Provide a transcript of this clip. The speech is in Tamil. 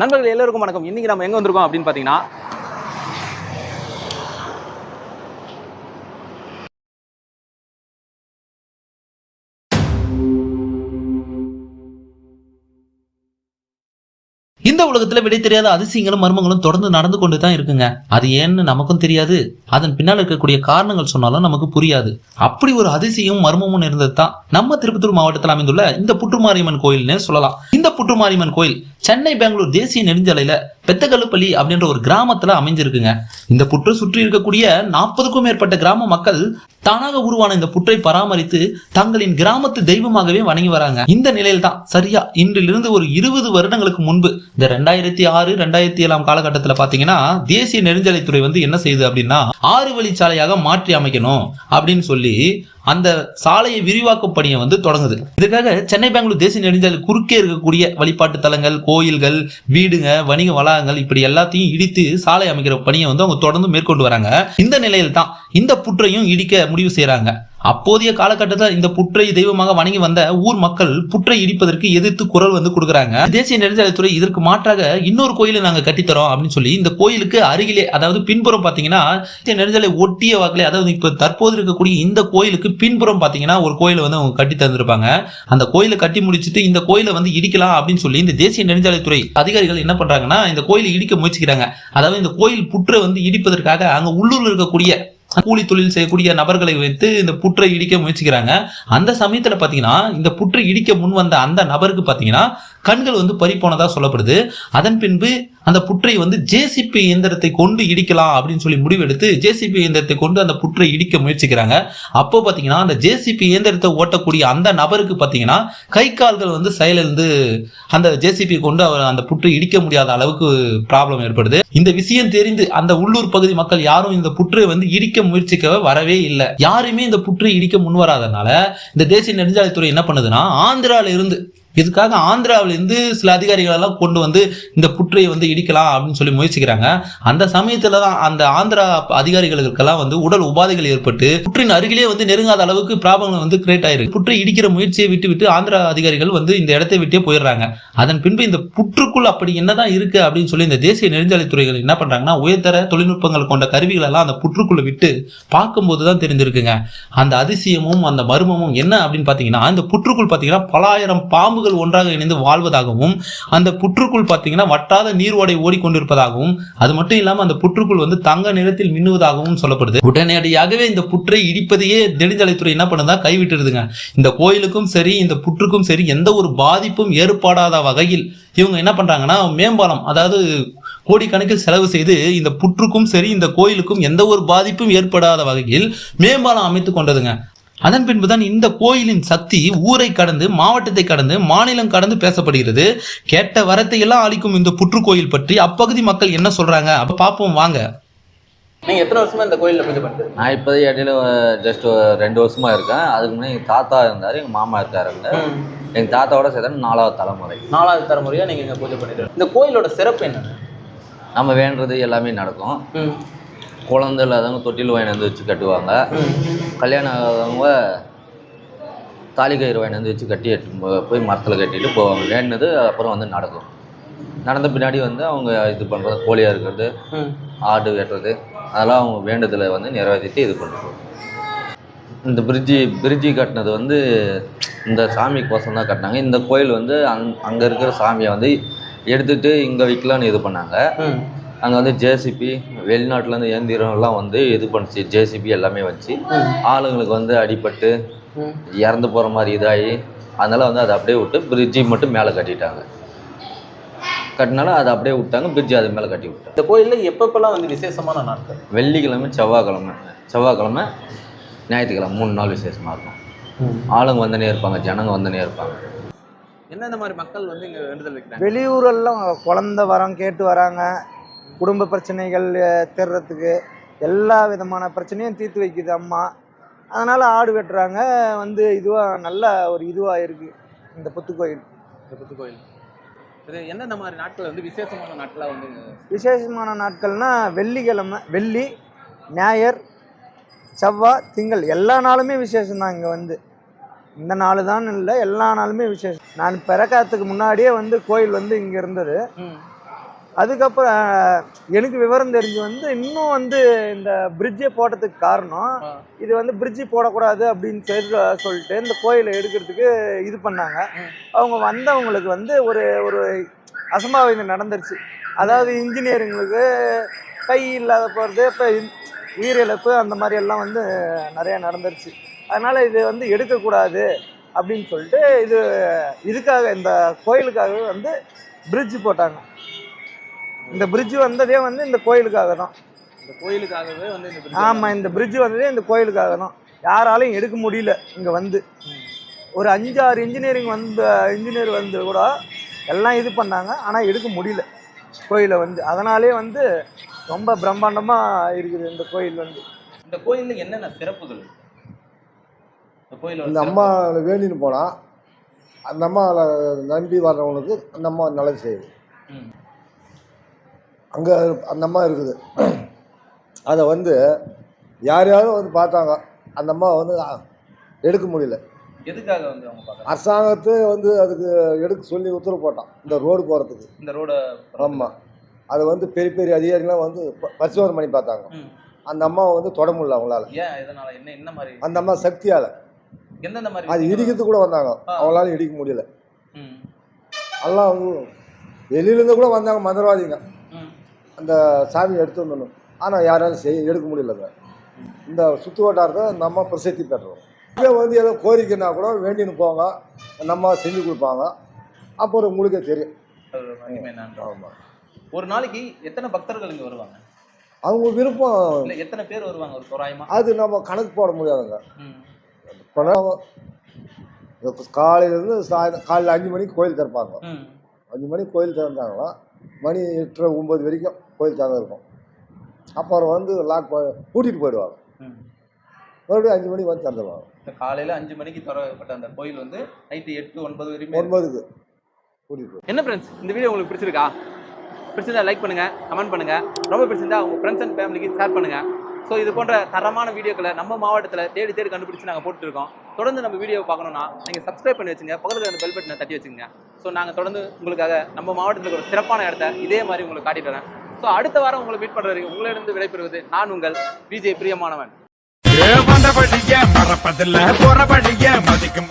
நண்பர்கள் எல்லோருக்கும் வணக்கம். இன்னைக்கு நம்ம எங்க வந்திருக்கோம் அப்படின்னு பாத்தீங்கன்னா இந்த உலகத்துல விடை தெரியாத அதிசயங்களும் மர்மங்களும் தொடர்ந்து நடந்து கொண்டு தான் இருக்குங்க. அது ஏன்னு நமக்கும் தெரியாது. அதன் பின்னால் இருக்கக்கூடிய காரணங்கள் சொன்னாலும் நமக்கு புரியாது. அப்படி ஒரு அதிசயம் மர்மமும் இருந்தது தான் நம்ம திருப்பத்தூர் மாவட்டத்தில் அமைந்துள்ள இந்த புற்றுமாரியம்மன் கோயில்னே சொல்லலாம். இந்த புற்றுமாரியம்மன் கோயில் சென்னை பெங்களூர் தேசிய நெடுஞ்சாலையில பெத்தகல்லுப்பள்ளி அப்படின்ற ஒரு கிராமத்துல அமைஞ்சிருக்குங்க. இந்த புற்று சுற்றி இருக்கக்கூடிய நாற்பதுக்கும் மேற்பட்ட கிராம மக்கள் தானாக உருவான இந்த புற்றை பராமரித்து தங்களின் கிராமத்து தெய்வமாகவே வணங்கி வராங்க. இந்த நிலையில் தான் சரியா இன்றிலிருந்து ஒரு இருபது வருடங்களுக்கு முன்பு இந்த ரெண்டாயிரத்தி ஆறு ரெண்டாயிரத்தி ஏழாம் காலகட்டத்தில் பார்த்தீங்கன்னா தேசிய நெடுஞ்சாலைத்துறை வந்து என்ன செய்யுது அப்படின்னா ஆறு வழிச்சாலையாக மாற்றி அமைக்கணும் அப்படின்னு சொல்லி அந்த சாலையை விரிவாக்கும் பணியை வந்து தொடங்குது. இதுக்காக சென்னை பெங்களூர் தேசிய நெடுஞ்சாலை குறுக்கே இருக்கக்கூடிய வழிபாட்டு தலங்கள் கோயில்கள் வீடுங்க வணிக வளாகங்கள் இப்படி எல்லாத்தையும் இடித்து சாலை அமைக்கிற பணியை வந்து அவங்க தொடர்ந்து மேற்கொண்டு வராங்க. இந்த நிலையில் தான் இந்த புற்றையும் இடிக்க முடிவு செய்கிறாங்க அப்போதைய காலகட்டத்தில் இந்த புற்றை தெய்வமாக வணங்கி வந்த ஊர் மக்கள் புற்றை இடிப்பதற்கு எதிர்த்து குரல் வந்து கொடுக்குறாங்க. தேசிய நெடுஞ்சாலைத்துறை இதற்கு மாற்றாக இன்னொரு கோயிலை நாங்கள் கட்டித்தரோம் அப்படின்னு சொல்லி இந்த கோயிலுக்கு அருகிலே அதாவது பின்புறம் பார்த்தீங்கன்னா தேசிய நெடுஞ்சாலை ஒட்டிய வாக்கிலே அதாவது இப்போ தற்போது இருக்கக்கூடிய இந்த கோயிலுக்கு பின்புறம் பார்த்தீங்கன்னா ஒரு கோயிலை வந்து அவங்க கட்டி தந்திருப்பாங்க. அந்த கோயிலை கட்டி முடிச்சிட்டு இந்த கோயிலை வந்து இடிக்கலாம் அப்படின்னு சொல்லி இந்த தேசிய நெடுஞ்சாலைத்துறை அதிகாரிகள் என்ன பண்ணுறாங்கன்னா இந்த கோயிலை இடிக்க முயற்சிக்கிறாங்க. அதாவது இந்த கோயில் புற்றை வந்து இடிப்பதற்காக அங்கே உள்ளூரில் இருக்கக்கூடிய கூலி தொழில் செய்யக்கூடிய நபர்களை வைத்து இந்த புற்றை இடிக்க முயற்சிக்கிறாங்க. அந்த சமயத்துல பாத்தீங்கன்னா இந்த புற்றை இடிக்க முன் வந்த அந்த நபருக்கு பாத்தீங்கன்னா கண்கள் வந்து பறிப்போனதா சொல்லப்படுது. அதன் பின்பு அந்த புற்றை வந்து ஜேசிபி இயந்திரத்தை கொண்டு இடிக்கலாம் அப்படின்னு சொல்லி முடிவெடுத்து ஜேசிபி இயந்திரத்தை கொண்டு அந்த புற்றை இடிக்க முயற்சிக்கிறாங்க. அப்போ பாத்தீங்கன்னா அந்த ஜேசிபி இயந்திரத்தை ஓட்டக்கூடிய அந்த நபருக்கு பாத்தீங்கன்னா கை கால்கள் வந்து செயலிருந்து அந்த ஜேசிபி கொண்டு அவர் அந்த புற்றை இடிக்க முடியாத அளவுக்கு ப்ராப்ளம் ஏற்படுது. இந்த விஷயம் தெரிந்து அந்த உள்ளூர் பகுதி மக்கள் யாரும் இந்த புற்றை வந்து இடிக்க முயற்சிக்க வரவே இல்லை. யாருமே இந்த புற்று இடிக்க முன் வராதனால இந்த தேசிய நெடுஞ்சாலைத்துறை என்ன பண்ணுதுன்னா ஆந்திரால இருந்து இதுக்காக ஆந்திராவிலேருந்து சில அதிகாரிகளெல்லாம் கொண்டு வந்து இந்த புற்றையை வந்து இடிக்கலாம் அப்படின்னு சொல்லி முயற்சிக்கிறாங்க. அந்த சமயத்தில் தான் அந்த ஆந்திரா அதிகாரிகளுக்கெல்லாம் வந்து உடல் உபாதைகள் ஏற்பட்டு புற்றின் அருகிலே வந்து நெருங்காத அளவுக்கு ப்ராப்ளம் வந்து கிரியேட் ஆயிருக்கு. புற்றை இடிக்கிற முயற்சியை விட்டு விட்டு ஆந்திரா அதிகாரிகள் வந்து இந்த இடத்தை விட்டே போயிடுறாங்க. அதன் பின்பு இந்த புற்றுக்குள் அப்படி என்னதான் இருக்கு அப்படின்னு சொல்லி இந்த தேசிய நெடுஞ்சாலைத்துறைகள் என்ன பண்றாங்கன்னா உயர்தர தொழில்நுட்பங்கள் கொண்ட கருவிகள் எல்லாம் அந்த புற்றுக்குள்ள விட்டு பார்க்கும்போது தான் தெரிஞ்சிருக்குங்க. அந்த அதிசயமும் அந்த மர்மமும் என்ன அப்படின்னு பார்த்தீங்கன்னா அந்த புற்றுக்குள் பார்த்தீங்கன்னா பலாயிரம் பாம்புகள் ஒன்றாக இணைந்து வாழ்வதாகவும் அந்த புற்றுக்குள் பார்த்தீங்கன்னா வட்டாத நீர் ஓடை ஓடிக்கொண்டிருப்பதாகவும் அது மட்டும் இல்லாமல் அந்த புற்றுக்குள் வந்து தங்க நிறத்தில் மின்னுவதாகவும் சொல்லப்படுது. உடனடியாகவே இந்த புற்றை இடிப்பதையே நெடுஞ்சாலைத்துறை என்ன பண்ணுதா கைவிட்டுருதுங்க இந்த கோயிலுக்கும் சரி இந்த புற்றுக்கும் சரி எந்த ஒரு பாதிப்பும் ஏற்படாத வகையில் இவங்க என்ன பண்றாங்கன்னா மேம்பாலம் அதாவது கோடிக்கணக்கில் செலவு செய்து இந்த புற்றுக்கும் சரி இந்த கோயிலுக்கும் எந்த ஒரு பாதிப்பும் ஏற்படாத வகையில் மேம்பாலம் அமைத்து கொண்டதுங்க. அதன் பின்புதான் இந்த கோயிலின் சக்தி ஊரை கடந்து மாவட்டத்தை கடந்து மாநிலம் கடந்து பேசப்படுகிறது. கேட்ட வரத்தை எல்லாம் அளிக்கும் இந்த புற்றுக்கோயில் பற்றி அப்பகுதி மக்கள் என்ன சொல்றாங்க? அப்ப பார்ப்போம் வாங்க. நீங்க எத்தனை வருஷமா இந்த கோயில்ல பூஜை பண்ணிட்டு நான் இப்போதைக்கு இடையில ஜஸ்ட் ரெண்டு வருஷமா இருக்கேன். அதுக்கு முன்னாடி எங்கள் தாத்தா இருந்தார் எங்கள் மாமா இருக்காருங்க எங்கள் தாத்தாவோட சேர்த்து நாலாவது தலைமுறை. நாலாவது தலைமுறையா நீங்க இங்க பூஜை பண்ணிட்டு இந்த கோயிலோட சிறப்பு என்ன நம்ம வேண்டுறது எல்லாமே நடக்கும். குழந்தை இல்லாதவங்க தொட்டில் வாங்கி வந்து வச்சு கட்டுவாங்க. கல்யாணம் ஆகாதவங்க தாலி கயிறு வாங்கி வந்து வச்சு கட்டி போ- போய் மரத்தில் கட்டிட்டு போவாங்க. வேண்டினது அப்புறம் வந்து நடக்கும். நடந்த பின்னாடி வந்து அவங்க இது பண்ணுறது கோழியாக இருக்கிறது ஆடு வெட்டுறது அதெல்லாம் அவங்க வேண்டுதலை வந்து நிறைவேற்றிட்டு இது பண்ணுறோம் இந்த பிரிட்ஜி பிரிட்ஜி கட்டினது வந்து இந்த சாமிக்கோசம் தான் கட்டினாங்க. இந்த கோயில் வந்து அங் அங்கே இருக்கிற சாமியை வந்து எடுத்துகிட்டு இங்கே வைக்கலான்னு இது பண்ணாங்க. அங்கே வந்து ஜேசிபி வெளிநாட்டிலேருந்து இயந்திரம்லாம் வந்து இது பண்ணுச்சு ஜேசிபி எல்லாமே வச்சு. ஆளுங்களுக்கு வந்து அடிபட்டு இறந்து போகிற மாதிரி இதாகி அதனால வந்து அதை அப்படியே விட்டு பிரிட்ஜி மட்டும் மேலே கட்டிட்டாங்க. கட்டினால அதை அப்படியே விட்டாங்க பிரிட்ஜி அது மேலே கட்டி விட்டாங்க. இந்த கோயில்ல எப்பப்பெல்லாம் வந்து விசேஷமான நாட்கள்? வெள்ளிக்கிழமை செவ்வாய்க்கிழமை செவ்வாய்க்கிழமை ஞாயிற்றுக்கிழமை மூணு நாள் விசேஷமாக இருக்கும். ஆளுங்க வந்துனே இருப்பாங்க ஜனங்க வந்துனே இருப்பாங்க. எந்தெந்த மாதிரி மக்கள் வந்து இங்க வேண்டுதல் வைக்கிறாங்க? வெளியூரெல்லாம் குழந்த வரம் கேட்டு வராங்க. குடும்ப பிரச்சனைகள் தீர்றதுக்கு எல்லா விதமான பிரச்சனையும் தீர்த்து வைக்குது அம்மா. அதனால் ஆடு வெட்டுறாங்க. வந்து இதுவாக நல்ல ஒரு இதுவாக இருக்குது இந்த புத்துக்கோயில். இந்த புத்து கோயில் இது எந்தெந்த மாதிரி நாட்கள் வந்து விசேஷமான நாட்களா வந்து விசேஷமான நாட்கள்னா வெள்ளிக்கிழமை வெள்ளி ஞாயிறு செவ்வாய் திங்கள் எல்லா நாளுமே விசேஷம் தான் இங்கே வந்து. இந்த நாள் தான் இல்லை எல்லா நாளுமே விசேஷம். நான் பிறக்கறதுக்கு முன்னாடியே வந்து கோயில் வந்து இங்கே இருந்தது. அதுக்கப்புறம் எனக்கு விவரம் தெரிஞ்சு வந்து இன்னும் வந்து இந்த பிரிட்ஜை போட்டதுக்கு காரணம். இது வந்து பிரிட்ஜி போடக்கூடாது அப்படின்னு சொல்லி சொல்லிட்டு இந்த கோயிலை எடுக்கிறதுக்கு இது பண்ணாங்க. அவங்க வந்தவங்களுக்கு வந்து ஒரு ஒரு அசம்பாவிதம் நடந்துருச்சு அதாவது இன்ஜினியரிங்களுக்கு கை இல்லாத போகிறது இப்போ உயிரிழப்பு அந்த மாதிரி எல்லாம் வந்து நிறைய நடந்துருச்சு அதனால் இது வந்து எடுக்கக்கூடாது அப்படின்னு சொல்லிட்டு இது இதுக்காக இந்த கோயிலுக்காகவே வந்து பிரிட்ஜ் போட்டாங்க இந்த பிரிட்ஜ் வந்ததே வந்து இந்த கோயிலுக்காக தான் இந்த கோயிலுக்காகவே வந்து இந்த bridge ஆமாம் இந்த பிரிட்ஜ் வந்ததே இந்த கோயிலுக்காக தான் யாராலையும் எடுக்க முடியல இங்கே வந்து. ஒரு அஞ்சாறு இன்ஜினியரிங் வந்த இன்ஜினியர் வந்து கூட எல்லாம் இது பண்ணாங்க ஆனால் எடுக்க முடியல கோயிலை வந்து அதனாலே வந்து ரொம்ப பிரம்மாண்டமாக இருக்குது இந்த கோயில் வந்து இந்த கோயில்ல என்னென்ன சிறப்புகள் இருக்கு? இந்த கோயிலோட இந்த சிறப்பு. அம்மா வேண்டின்னு போனால் அந்த அம்மாவை நம்பி வர்றவங்களுக்கு அந்த அம்மா நல்லது செய்யுது ம். அங்கே அந்த அம்மா இருக்குது. அதை வந்து யார் யாரும் வந்து பார்த்தாங்க. அந்த அம்மா வந்து எடுக்க முடியல. எதுக்காக வந்து அவங்க அரசாங்கத்தை வந்து அதுக்கு எடுக்க சொல்லி உத்தரவு போட்டான். இந்த ரோடு போகிறதுக்கு இந்த ரோட ஆமாம் அது வந்து பெரிய பெரிய அதிகாரிகள்லாம் வந்து பரிசோதனை பண்ணி பார்த்தாங்க. அந்த அம்மாவை வந்து தொட முடியல அவங்களால. ஏன்? இதனால என்ன என்ன மாதிரி? அந்த அம்மா சக்தியால். எந்தெந்த மாதிரி? அது? இடிக்கிறதுக்கு கூட வந்தாங்க. அவங்களால இடிக்க முடியல. எல்லாம் வெளியிலேருந்து கூட வந்தாங்க மந்திரவாதிங்க. அந்த சாமி எடுத்து வந்துடணும் ஆனால் யாராலும் செய்ய எடுக்க முடியலங்க இந்த சுற்று வட்டாரத்தை நம்ம பிரசித்தி பெற்றோம். இங்கே வந்து ஏதோ கோரிக்கைன்னா கூட வேண்டின்னு போங்க நம்ம செஞ்சு கொடுப்பாங்க. அப்புறம் உங்களுக்கே தெரியும். ஆமாம் ஒரு நாளைக்கு எத்தனை பக்தர்கள் இங்க வருவாங்க? அவங்க விருப்பம் எத்தனை பேர் வருவாங்க? ஒரு தோராயமா? அது நம்ம கணக்கு போட முடியாதுங்க. காலையிலேருந்து சாயந்தரம் காலையில் அஞ்சு மணிக்கு கோயில் திறப்பாங்க. அஞ்சு மணிக்கு கோயில் திறந்தாங்கன்னா மணி எட்டரை ஒம்பது வரைக்கும் கோயில் திறந்து இருக்கும் அப்புறம் வந்து லாக் பூட்டிட்டு போயிடுவாங்க. ம். மறுபடியும் அஞ்சு மணிக்கு வந்து திறந்துடுவாங்க காலையில அஞ்சு மணிக்கு திறக்கப்பட்ட அந்த கோயில் வந்து நைட்டு எட்டு ஒன்பது வரைக்கும் ஒன்பதுக்கு கூட்டிகிட்டு போய் என்ன ஃப்ரெண்ட்ஸ் இந்த வீடியோ உங்களுக்கு பிடிச்சிருக்கா? பிடிச்சிருந்தா லைக் பண்ணுங்க கமெண்ட் பண்ணுங்க. ரொம்ப பிடிச்சிருந்தா உங்க ஃப்ரெண்ட்ஸ் அண்ட் ஃபேமிலிக்கு ஷேர் பண்ணுங்க. ஸோ இது போன்ற தரமான வீடியோக்களை நம்ம மாவட்டத்தில் தேடி தேடி கண்டுபிடிச்சு நாங்கள் போட்டுருக்கோம் தொடர்ந்து நம்ம வீடியோ பார்க்கணும்னா நீங்கள் சப்ஸ்கிரைப் பண்ணி வச்சுங்க பக்கத்தில் அந்த பெல் பட்டனை தட்டி வச்சுங்க. ஸோ நாங்கள் தொடர்ந்து உங்களுக்காக நம்ம மாவட்டத்தில் ஒரு சிறப்பான இடத்த இதே மாதிரி உங்களுக்கு காட்டிட்டு வரேன் ஸோ அடுத்த வாரம் உங்களை மீட் பண்ணுற வரைக்கும் உங்களிடம் விடைபெறுவது நான் உங்கள் விஜய் பிரியமானவன். வந்தபடிய மறப்பதில்ல. போறபடிய மதிக்கும்